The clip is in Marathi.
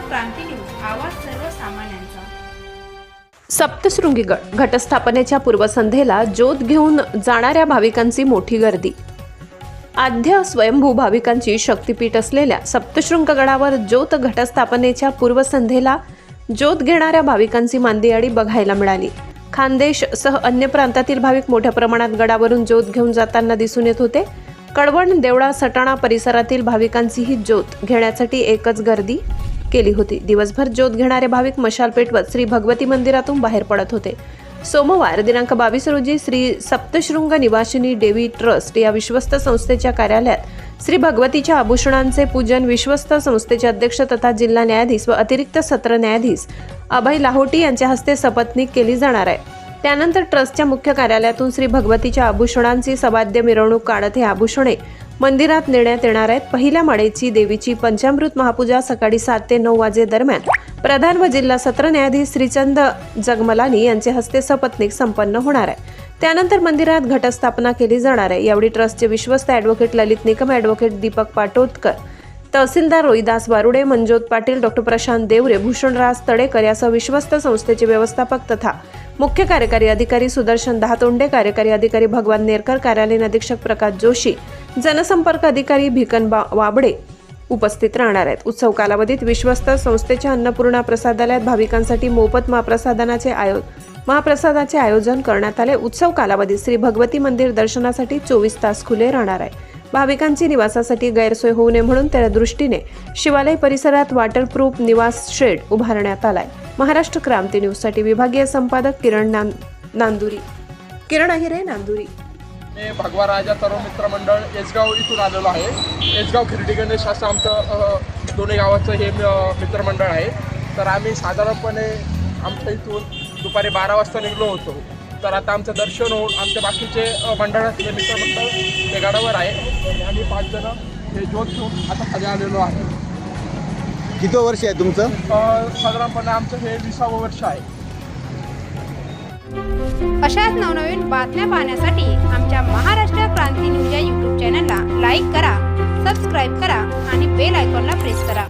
क्रांती न्यूज आवाज सर्वसामान्यांचा. सप्तशृंगीगड घटस्थापनेच्या पूर्वसंध्येला ज्योत घेऊन जाणाऱ्या भाविकांची मोठी गर्दी. आद्य स्वयंभू भाविकांची शक्तिपीठ असलेल्या सप्तशृंगगडावर ज्योत घटस्थापनेच्या पूर्वसंध्येला ज्योत घेणाऱ्या भाविकांची मांदियाडी बघायला मिळाली. खानदेश सह अन्य प्रांतातील भाविक मोठ्या प्रमाणात गडावरून ज्योत घेऊन जाताना दिसून येत होते. कडवण देवळा सटाणा परिसरातील भाविकांची ही ज्योत घेण्यासाठी एकच गर्दी. केली होती. दिवसभर ज्योत घेणारे भाविक मशाल पेटवत श्री भगवती मंदिरातून बाहेर पडत होते. सोमवार दिनांक बावीस रोजी श्री सप्तशृंग निवासिनी देवी ट्रस्ट या विश्वस्त संस्थेच्या कार्यालयात श्री भगवतीच्या आभूषणांचे पूजन विश्वस्त संस्थेचे अध्यक्ष तथा जिल्हा न्यायाधीश व अतिरिक्त सत्र न्यायाधीश अभय लाहोटी यांच्या हस्ते सपत्नीक केली जाणार आहे. त्यानंतर ट्रस्टच्या मुख्य कार्यालयातून श्री भगवतीच्या आभूषणांची सवाद्य मिरवणूक काढत हे आभूषणे मंदिरात नेण्यात येणार आहेत. पहिल्या माळेची देवीची पंचामृत महापूजा सकाळी सात ते नऊ वाजे दरम्यान. प्रधान व जिल्हा सत्र न्यायाधीश श्रीचंद जगमलानी यांचे हस्ते सपत्नीक संपन्न होणार आहे. त्यानंतर मंदिरात घटस्थापना केली जाणार आहे. यावेळी ट्रस्टचे विश्वस्त ॲडव्होकेट ललित निकम ॲडव्होकेट दीपक पाटोदकर तहसीलदार रोहिदास वारुडे मंजोत पाटील डॉक्टर प्रशांत देवरे भूषणराज तडेकर यासह विश्वस्त संस्थेचे व्यवस्थापक तथा मुख्य कार्यकारी अधिकारी सुदर्शन दहातोंडे कार्यकारी अधिकारी भगवान नेरकर कार्यालयीन अधीक्षक प्रकाश जोशी जनसंपर्क अधिकारी भिकन बा- वाबडे उपस्थित राहणार आहेत. उत्सव कालावधीत विश्वस्त संस्थेच्या अन्नपूर्णा प्रसादालयात भाविकांसाठी मोफत महाप्रसादनाचे आयो महाप्रसादाचे आयोजन करण्यात आले. उत्सव कालावधीत श्री भगवती मंदिर दर्शनासाठी चोवीस तास खुले राहणार आहे. भाविकांची निवासासाठी गैरसोय होऊ नये म्हणून त्या दृष्टीने शिवालय परिसरात वॉटरप्रूफ निवास शेड उभारण्यात आलाय. महाराष्ट्र क्रांती न्यूजसाठी विभागीय संपादक किरण नां- नांदुरी. किरण अहिरे नांदुरी. मी भगवा राजा तरुण मित्र मंडळ येसगाव इथून आलेलो आहे. येसगाव खिरडी गणेश असं आमचं दोन्ही गावाचं हे मित्रमंडळ आहे. तर आम्ही साधारणपणे आमच्या इथून दुपारी बारा वाजता निघलो होतो. तर आता आमचं दर्शन होऊन आमच्या बाकीचे मंडळ मंडळातले मित्रमंडळ ते गडावर आहे. आणि आम्ही पाच जण हे जोत घेऊन आता खाली आलेलो आहे. किती वर्ष आहे तुमचं? साधारणपणे आमचं हे विसावं वर्ष आहे. अशाच नवनवीन बातम्या पाहण्यासाठी आमच्या महाराष्ट्र क्रांती न्यूज या यूट्यूब चॅनलला लाईक करा सबस्क्राईब करा आणि बेल आयकॉनला प्रेस करा.